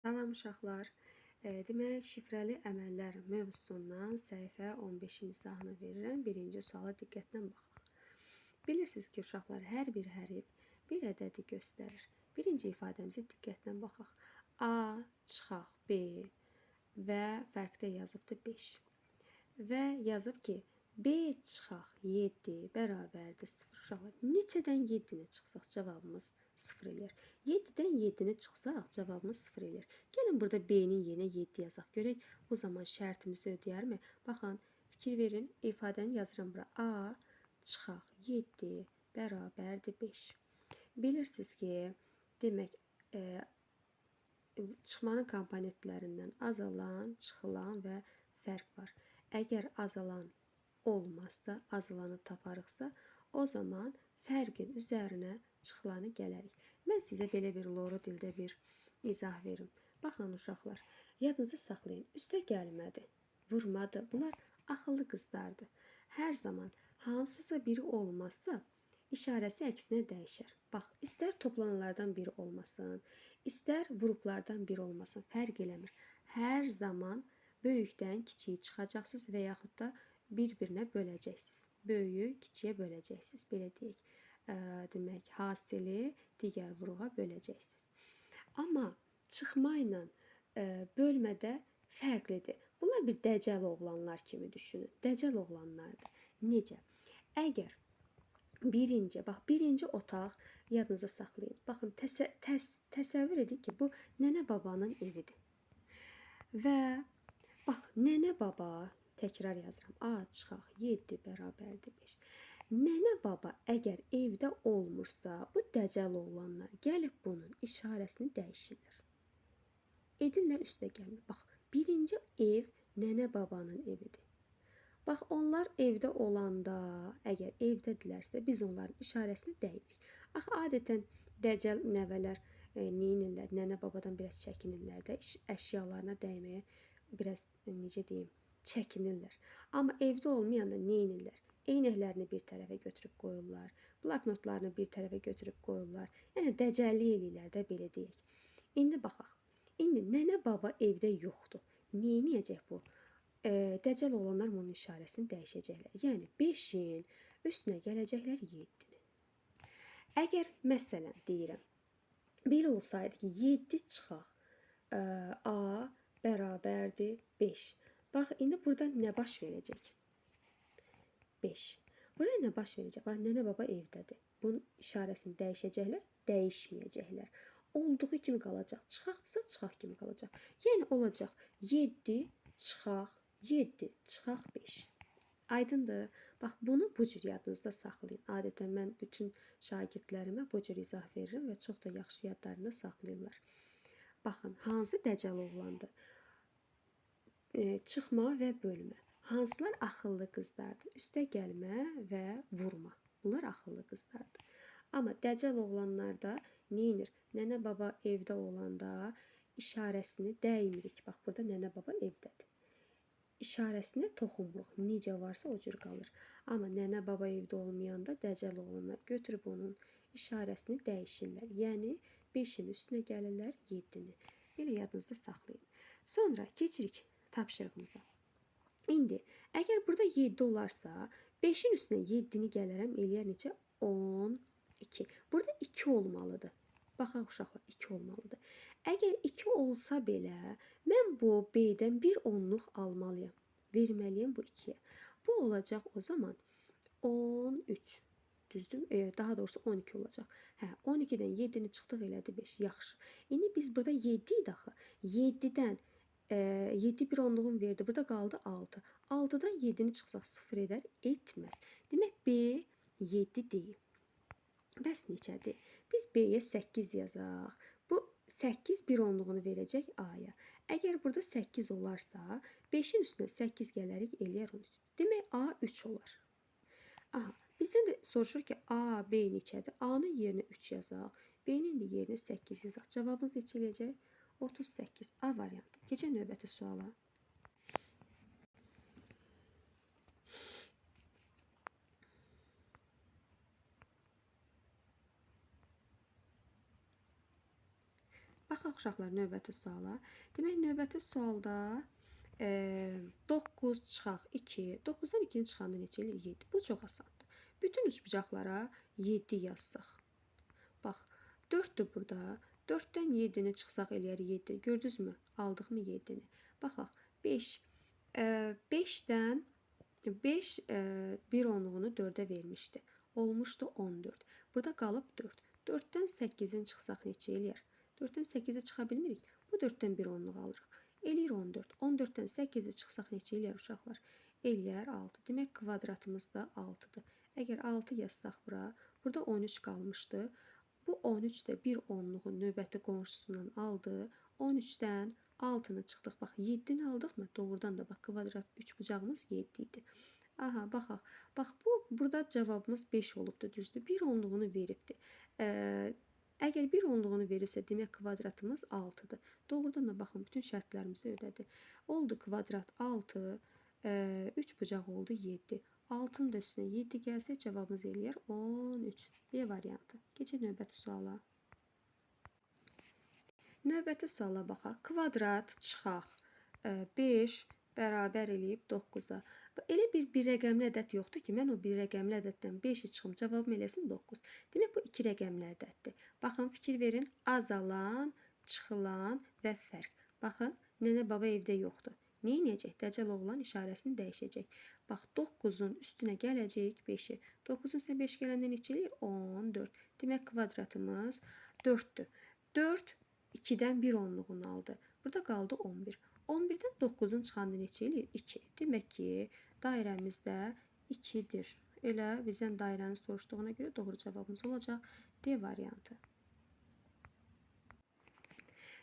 Salam uşaqlar. E, demək, şifrəli əməllər mövzusundan səhifə 15-ci izahını verirəm. Birinci suala diqqətlə baxaq. Bilirsiniz ki, uşaqlar, hər bir hərf bir ədədi göstərir. Birinci ifadəmizə diqqətlə baxaq. A çıxaq B və fərqdə yazıbdı 5. Və yazıb ki, B çıxaq 7 bərabərdir 0 uşaqlar. Neçədən 7-nə çıxsaq cavabımız 0 eləyər. 7-dən 7-nə çıxsaq cavabımız 0 eləyər. Gəlin burada B-nin yerinə 7 yazaq. Görək bu zaman şərtimizi ödəyərmi? Baxın, fikir verin. İfadəni yazıram bura. A çıxaq 7 bərabərdir 5. Bilirsiniz ki, demək e, çıxmanın komponentlərindən azalan, çıxılan və fərq var. Əgər azalan olmazsa, azalanı taparıqsa, o zaman fərqin üzərinə çıxılanı gələrik. Mən sizə belə bir loru dildə bir izah verim. Baxın uşaqlar, yadınızda saxlayın. Üstə gəlmədi, vurmadı. Bunlar axıllı qızlardır. Hər zaman hansısa biri olmazsa, işarəsi əksinə dəyişər. Bax, istər toplananlardan biri olmasın, istər vuruqlardan biri olmasın, fərq eləmir. Hər zaman böyükdən kiçiyi çıxacaqsınız və yaxud da bir-birinə böləcəksiniz. Böyüyü kiçiyə böləcəksiniz. Belə deyək. Demək, hasili digər vuruğa böləcəksiniz. Amma çıxma ilə bölmədə fərqlidir. Bunlar bir dəcəl oğlanlar kimi düşünün. Dəcəl oğlanlardır. Necə? Əgər birinci, bax birinci otaq yadınızda saxlayın. Baxın, təsə, təs, təsəvvür edin ki, bu nənə babanın evidir. Və bax, nənə baba Təkrar yazıram. A çıxaq 7 bərabərdir 5. Nənə baba əgər evdə olmursa, bu dəcəl oğlanlar gəlib bunun işarəsini dəyişirlər. Edirlər üstə gəlmir. Bax, birinci ev nənə babanın evidir. Bax, onlar evdə olanda, əgər evdədirlərsə, biz onların işarəsini dəyirik. Ax, adətən dəcəl nəvələr e, neynirlər? Nənə babadan biraz çəkinirlər də, əşyalarına dəyməyə biraz e, necə deyim, çəkinirlər. Amma evdə olmayanda nə edirlər? Eynəklərini bir tərəfə götürüb qoyurlar, bloknotlarını bir tərəfə götürüb qoyurlar. Yəni dəcəllik eləyirlər də belə deyək. İndi baxaq. İndi nənə baba evdə yoxdur. Edəcək bu? E, dəcəl olanlar bunun işarəsini dəyişəcəklər. Yəni 5-in üstünə gələcəklər 7-ni. Əgər məsələn deyirəm, belə olsaydı ki 7 çıxaq A bərabərdir 5. Bax, indi burada nə baş verəcək? 5. Burada nə baş verəcək? Bax, nənə baba evdədir. Bunun işarəsini dəyişəcəklər, dəyişməyəcəklər. Olduğu kimi qalacaq. Çıxaqdırsa çıxaq kimi qalacaq. Yəni olacaq 7 çıxaq 7 çıxaq 5. Aydındır. Bax bunu bu cür yadınızda saxlayın. Adətən mən bütün şagirdlərimə bu cür izah verirəm və çox da yaxşı yadlarında saxlayırlar. Baxın, hansı dəcəl oğlandır? e, çıxma və bölmə. Hansılar axıllı qızlardır? Üstə gəlmə və vurma. Bunlar axıllı qızlardır. Amma dəcəl oğlanlarda neynir? Nənə baba evdə olanda işarəsini dəymirik. Bax burada nənə baba evdədir. İşarəsinə toxunmuruq. Necə varsa o cür qalır. Amma nənə baba evdə olmayanda dəcəl oğlanlar götürüb onun işarəsini dəyişirlər. Yəni 5-in üstünə gəlirlər 7-ni. Belə yadınızda saxlayın. Sonra keçirik tapşırığımıza. İndi əgər burada 7 olarsa, 5-in üstünə 7-ni gələrəm, eləyər neçə? 12. Burada 2 olmalıdır. Baxaq uşaqlar, 2 olmalıdır. Əgər 2 olsa belə, mən bu B-dən bir onluq almalıyam. Verməliyəm bu 2-yə. Bu olacaq o zaman 13. Düzdür? E, daha doğrusu 12 olacaq. Hə, 12-dən 7-ni çıxdıq elədi 5. Yaxşı. İndi biz burada 7 idi axı. 7-dən e, 7 bir onluğun verdi. Burada qaldı 6. 6-dan 7-ni çıxsaq 0 edər, etməz. Demək B 7 deyil. Bəs neçədir? Biz B-yə 8 yazaq. Bu 8 bir onluğunu verəcək A-ya. Əgər burada 8 olarsa, 5-in üstünə 8 gələrik eləyər 13. Demək A 3 olar. Aha, bizdən də soruşur ki, A, B neçədir? A-nın yerinə 3 yazaq. B-nin də yerinə 8 yazaq. Cavabımız neçə eləyəcək? 38 A variantı. Keçək növbəti suala. Baxaq uşaqlar növbəti suala. Demək növbəti sualda e, 9 çıxaq 2. 9-dan 2-ni çıxanda neçə eləyir? 7. Bu çox asandır. Bütün üçbucaqlara 7 yazsaq. Bax 4-dür burada. 4-dən 7-ni çıxsaq eləyər 7. Gördünüzmü? Aldıq mı 7-ni? Baxaq 5. E, 5-dən 5 e, 1 onluğunu 4-ə vermişdi. Olmuşdu 14. Burada qalıb 4. 4-dən 8-in çıxsaq neçə eləyər? 4-dən 8-i çıxa bilmirik. Bu 4-dən 1 onluq alırıq. Eləyir 14. 14-dən 8-i çıxsaq neçə eləyər uşaqlar? Eləyər 6. Demək kvadratımız da 6-dır. Əgər 6 yazsaq bura, burada 13 qalmışdı. Bu 13 də 1 onluğu növbəti qonşusundan aldı. 13-dən 6-nı çıxdıq. Bax 7-ni aldıqmı? Doğrudan da bax kvadrat üçbucağımız 7 idi. Aha baxaq. Bax bu burada cavabımız 5 olubdu, düzdür? 1 onluğunu veribdi. Ee, əgər 1 onluğunu verirsə, demək kvadratımız 6-dır. Doğrudan da baxın bütün şərtlərimizi ödədi. Oldu kvadrat 6, e, 3 bucaq oldu 7. 6-nın da üstünə 7 gəlsə cavabımız eləyər 13. B variantı. Keçək növbəti suala. Növbəti suala baxaq. Kvadrat çıxaq. e, 5 bərabər eləyib 9-a. Elə bir bir rəqəmli ədəd yoxdur ki, mən o bir rəqəmli ədəddən 5-i çıxım, cavabım eləsin 9. Demək bu iki rəqəmli ədəddir. Baxın, fikir verin. Azalan, çıxılan və fərq. Baxın, nənə baba evdə yoxdur. Nə edəcək? Dəcəl oğlan işarəsini dəyişəcək. Bax 9-un üstünə gələcək 5-i. 9-un üstünə 5 gələndə neçə eləyir? 14. Demək kvadratımız 4-dür. 4 2-dən 1 onluğunu aldı. Burada qaldı 11. 11-dən 9-un çıxanda neçə eləyir? 2. Demək ki, dairəmizdə 2-dir. Elə bizdən dairəni soruşduğuna görə doğru cavabımız olacaq D variantı.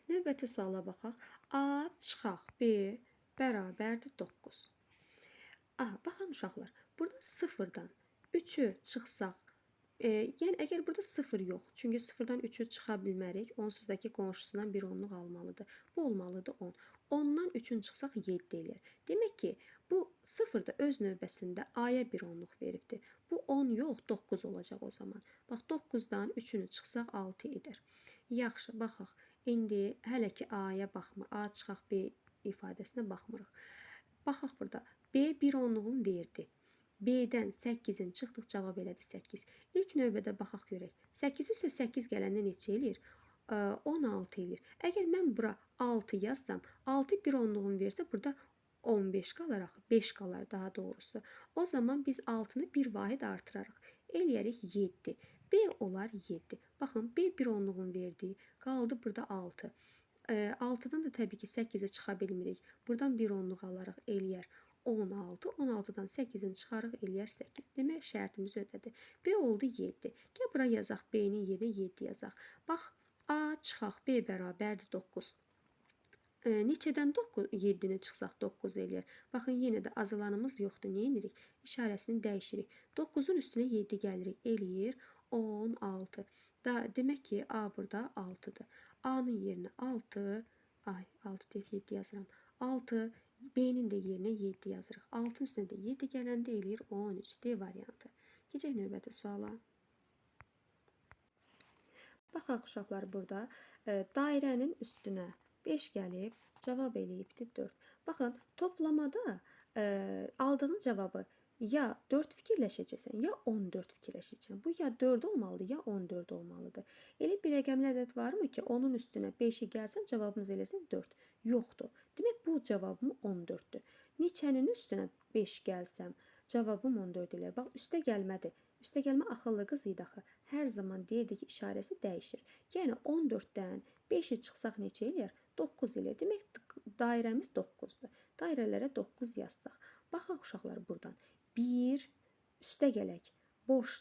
Növbəti suala baxaq. A çıxaq B bərabərdir 9. Aha, baxın uşaqlar. Burada 0-dan 3-ü çıxsaq, e, yəni əgər burada 0 yox, çünki 0-dan 3-ü çıxa bilmərik, onsuzdakı qonşusundan bir onluq almalıdır. Bu olmalıdır 10. 10-dan 3-ün çıxsaq 7 eləyər. Demək ki, bu 0 da öz növbəsində A-ya bir onluq veribdir. Bu 10 yox, 9 olacaq o zaman. Bax 9-dan 3-ünü çıxsaq 6 edər. Yaxşı, baxaq. İndi hələ ki A-ya baxmır. A çıxaq B ifadəsinə baxmırıq. Baxaq burada. B bir onluğun verdi. B-dən 8-in çıxdıq cavab elədi 8. İlk növbədə baxaq görək. 8 üstə 8 gələndə neçə eləyir? Ə, 16 eləyir. Əgər mən bura 6 yazsam, 6 bir onluğun versə burada 15 qalaraq 5 qalar daha doğrusu. O zaman biz 6-nı bir vahid artırarıq. Eləyərik 7. B olar 7. Baxın B bir onluğun verdiyi qaldı burada 6. Ə, 6-dan da təbii ki 8-i çıxa bilmirik. Buradan bir onluq alaraq eləyər 16. 16-dan 8-ini çıxarıq eləyər 8. Demək şərtimizi ödədi. B oldu 7. Gəl bura yazaq B-nin yerinə 7 yazaq. Bax A çıxaq B bərabərdir 9. E, neçədən 9 7-ni çıxsaq 9 eləyər. Baxın yenə də azalanımız yoxdur. Nə edirik? İşarəsini dəyişirik. 9-un üstünə 7 gəlirik. Eləyir 16. Da demək ki A burada 6-dır. A-nın yerinə 6 ay 6 deyil 7 yazıram. 6 B-nin də yerinə 7 yazırıq. 6-ın üstünə də 7 gələndə eləyir 13. D variantı. Keçək növbəti suala. Baxaq uşaqlar burada e, dairənin üstünə 5 gəlib, cavab eləyibdi 4. Baxın, toplamada e, aldığın cavabı ya 4 fikirləşəcəksən, ya 14 fikirləşəcəksən. Bu ya 4 olmalıdır, ya 14 olmalıdır. Elə bir rəqəmli ədəd varmı ki, onun üstünə 5-i gəlsən, cavabımız eləsin 4. Yoxdur. Demək bu cavabım 14-dür. Neçənin üstünə 5 gəlsəm, cavabım 14 eləyər. Bax, üstə gəlmədi. Üstə gəlmə axıllı qız idi axı. Hər zaman deyirdi ki, işarəsi dəyişir. Yəni 14-dən 5-i çıxsaq neçə eləyər? 9 eləyər. Demək dairəmiz 9-dur. Dairələrə 9 yazsaq. Baxaq uşaqlar burdan. 1 üstə gələk. Boş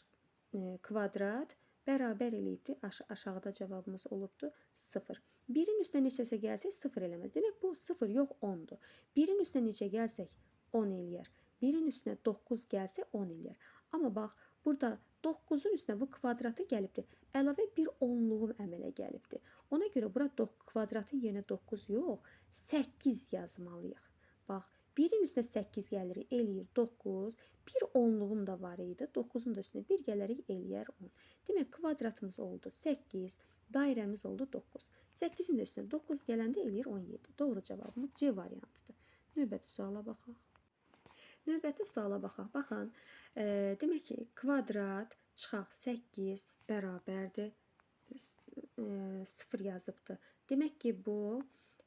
e, kvadrat bərabər eləyibdi. Aş aşağıda cavabımız olubdu 0. 1-in üstünə neçəsə gəlsək 0 eləməz. Demək bu 0 yox 10-dur. 1-in üstünə neçə gəlsək 10 eləyər. 1-in üstünə 9 gəlsə 10 eləyər. Amma bax, burada 9-un üstünə bu kvadratı gəlibdi. Əlavə bir onluğum əmələ gəlibdi. Ona görə bura 9 kvadratın yerinə 9 yox, 8 yazmalıyıq. Bax, 1-in üstünə 8 gəlir, eləyir 9. Bir onluğum da var idi. 9-un da üstünə 1 gələrik, eləyər 10. Demək kvadratımız oldu 8, dairəmiz oldu 9. 8-in də üstünə 9 gələndə eləyir 17. Doğru cavabımız C variantıdır. Növbəti suala baxaq. Növbəti suala baxaq. Baxın, e, demək ki, kvadrat çıxaq 8 bərabərdir e, 0 yazıbdı. Demək ki, bu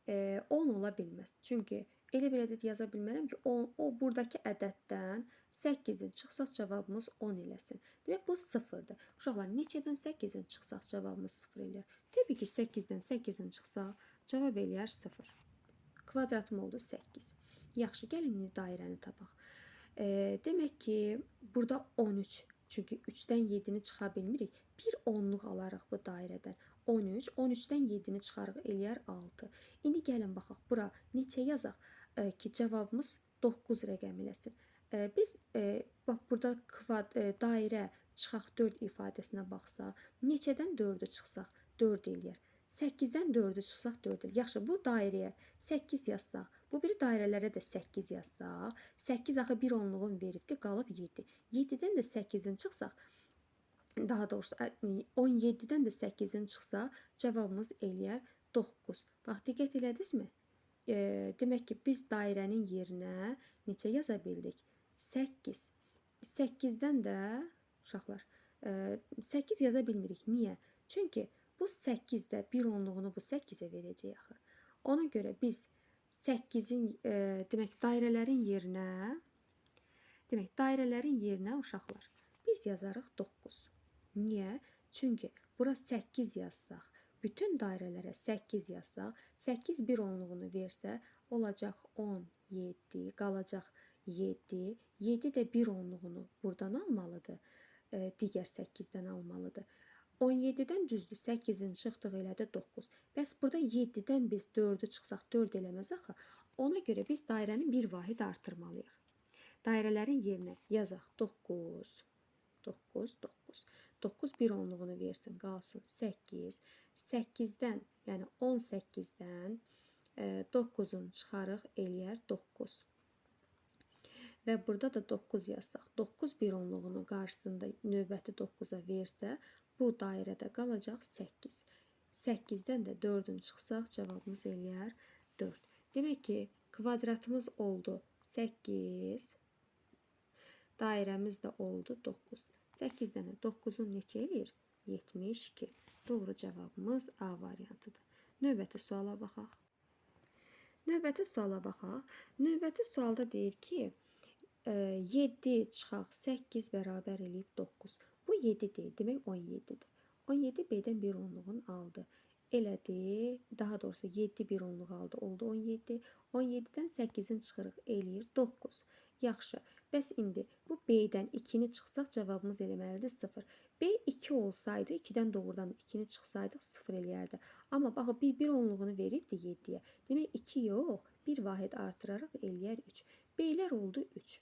e, 10 ola bilməz. Çünki elə bir ədəd yaza bilmərəm ki, o, o buradakı ədəddən 8-in çıxsaq cavabımız 10 eləsin. Demək bu 0-dır. Uşaqlar, neçədən 8-in çıxsaq cavabımız 0 eləyər? Təbii ki, 8-dən 8-in çıxsaq cavab eləyər 0. Kvadratım oldu 8. Yaxşı, gəlin indi dairəni tapaq. E, demək ki, burada 13. Çünki 3-dən 7-ni çıxa bilmirik. Bir onluq alarıq bu dairədən. 13, 13-dən 7-ni çıxarıq eləyər 6. İndi gəlin baxaq bura neçə yazaq ki, cavabımız 9 rəqəm eləsin. E, biz e, bax burada kvad e, dairə çıxaq 4 ifadəsinə baxsaq, neçədən 4-ü çıxsaq 4 eləyər. 8-dən 4-ü çıxsaq 4 eləyər. Yaxşı, bu dairəyə 8 yazsaq, bu biri dairələrə də 8 yazsaq, 8 axı bir onluğun veribdi, qalıb 7. 7-dən də 8-in çıxsaq, daha doğrusu 17-dən də 8-in çıxsa cavabımız eləyər 9. Bax diqqət elədinizmi? E, demək ki, biz dairənin yerinə neçə yaza bildik? 8. 8-dən də uşaqlar e, 8 yaza bilmirik. Niyə? Çünki bu 8-də bir onluğunu bu 8-ə verəcək axı. Ona görə biz 8-in e, demək dairələrin yerinə demək dairələrin uşaqlar biz yazarıq 9. Niyə? Çünki bura 8 yazsaq, bütün dairələrə 8 yazsaq, 8 bir onluğunu versə, olacaq 17, qalacaq 7. 7 də bir onluğunu buradan almalıdır. E, digər 8-dən almalıdır. 17-dən düzdür 8-in çıxdığı elədi 9. Bəs burada 7-dən biz 4-ü çıxsaq 4 eləməz axı. Ona görə biz dairəni bir vahid artırmalıyıq. Dairələrin yerinə yazaq 9, 9, 9. 9 bir onluğunu versin, qalsın 8. 8-dən, yəni 18-dən 9-un çıxarıq eləyər 9. Və burada da 9 yazsaq, 9 bir onluğunu qarşısında növbəti 9-a versə, bu dairədə qalacaq 8. 8-dən də 4-ün çıxsaq cavabımız eləyər 4. Demək ki, kvadratımız oldu 8. Dairəmiz də oldu 9. 8 dənə 9-un neçə eləyir? 72. Doğru cavabımız A variantıdır. Növbəti suala baxaq. Növbəti suala baxaq. Növbəti sualda deyir ki, 7 çıxaq 8 bərabər eləyib 9. Bu 7 deyil, demək 17-dir. 17 B-dən bir onluğun aldı. Elədi, daha doğrusu 7 bir onluq aldı, oldu 17. 17-dən 8-in çıxırıq, eləyir 9. Yaxşı, bəs indi bu B-dən 2-ni çıxsaq cavabımız eləməlidir 0. B 2 olsaydı, 2-dən doğrudan 2-ni çıxsaydıq 0 eləyərdi. Amma baxın, bir, bir onluğunu veribdi 7-yə. Demək 2 yox, bir vahid artıraraq eləyər 3. B-lər oldu 3.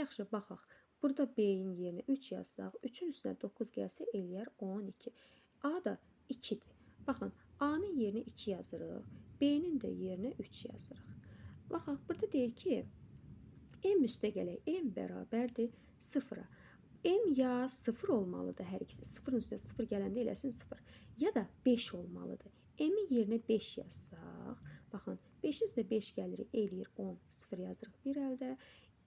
Yaxşı, baxaq. Burada B-in yerinə 3 yazsaq, 3-ün üstünə 9 gəlsə eləyər 12. A da 2-dir. Baxın, A-nın yerinə 2 yazırıq, B-nin də yerinə 3 yazırıq. Baxaq, burada deyir ki, M gələk. M bərabərdir 0-a. M ya 0 olmalıdır hər ikisi. 0-ın üstünə 0 gələndə eləsin 0. Ya da 5 olmalıdır. M-in yerinə 5 yazsaq, baxın, 5-in üstünə 5 gəlirik, eləyir 10. 0 yazırıq bir əldə.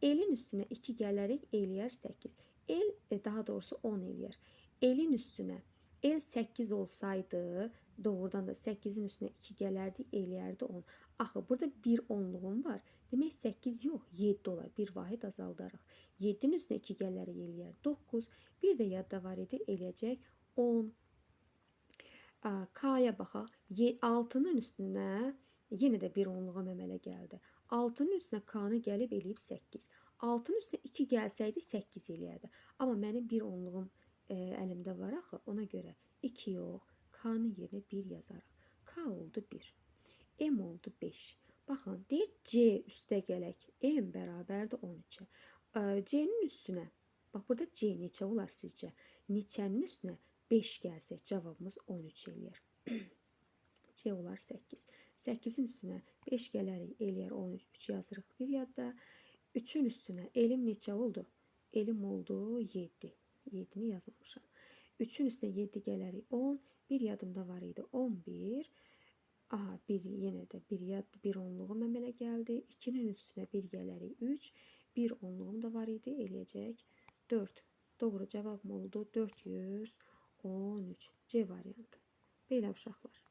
L-in üstünə 2 gələrik, eləyər 8. L e, daha doğrusu 10 eləyər. L-in üstünə L 8 olsaydı, doğrudan da 8-in üstünə 2 gələrdi, eləyərdi 10. Axı burada bir onluğum var. Demək 8 yox, 7 olar. Bir vahid azaldarıq. 7-nin üstünə 2 gələrək eləyər 9. Bir də yadda var idi, eləyəcək 10. K-ya baxaq. 6-nın üstünə yenə bir onluğum əmələ gəldi. 6-nın üstünə K-nı gəlib eləyib 8. 6-nın üstünə 2 gəlsəydi 8 eləyərdi. Amma mənim bir onluğum e, əlimdə var axı. Ona görə 2 yox, K-nın yerinə 1 yazarıq. K oldu 1. M oldu 5. Baxın, deyir C üstə gələk. M bərabərdir 13-ə. C-nin üstünə, bax burada C neçə olar sizcə? Neçənin üstünə 5 gəlsə cavabımız 13 eləyər. C olar 8. 8-in üstünə 5 gələrik, eləyər 13. 3 yazırıq bir yadda. 3-ün üstünə elim neçə oldu? Elim oldu 7. 7-ni yazmamışam. 3-ün üstünə 7 gələrik 10. Bir yadımda var idi 11. Aha, bir yenə də bir yad, bir onluğum əmələ gəldi. 2-nin üstünə 1 gələrik 3. Bir onluğum da var idi, eləyəcək 4. Doğru cavabım oldu 413. C variantı. Belə uşaqlar.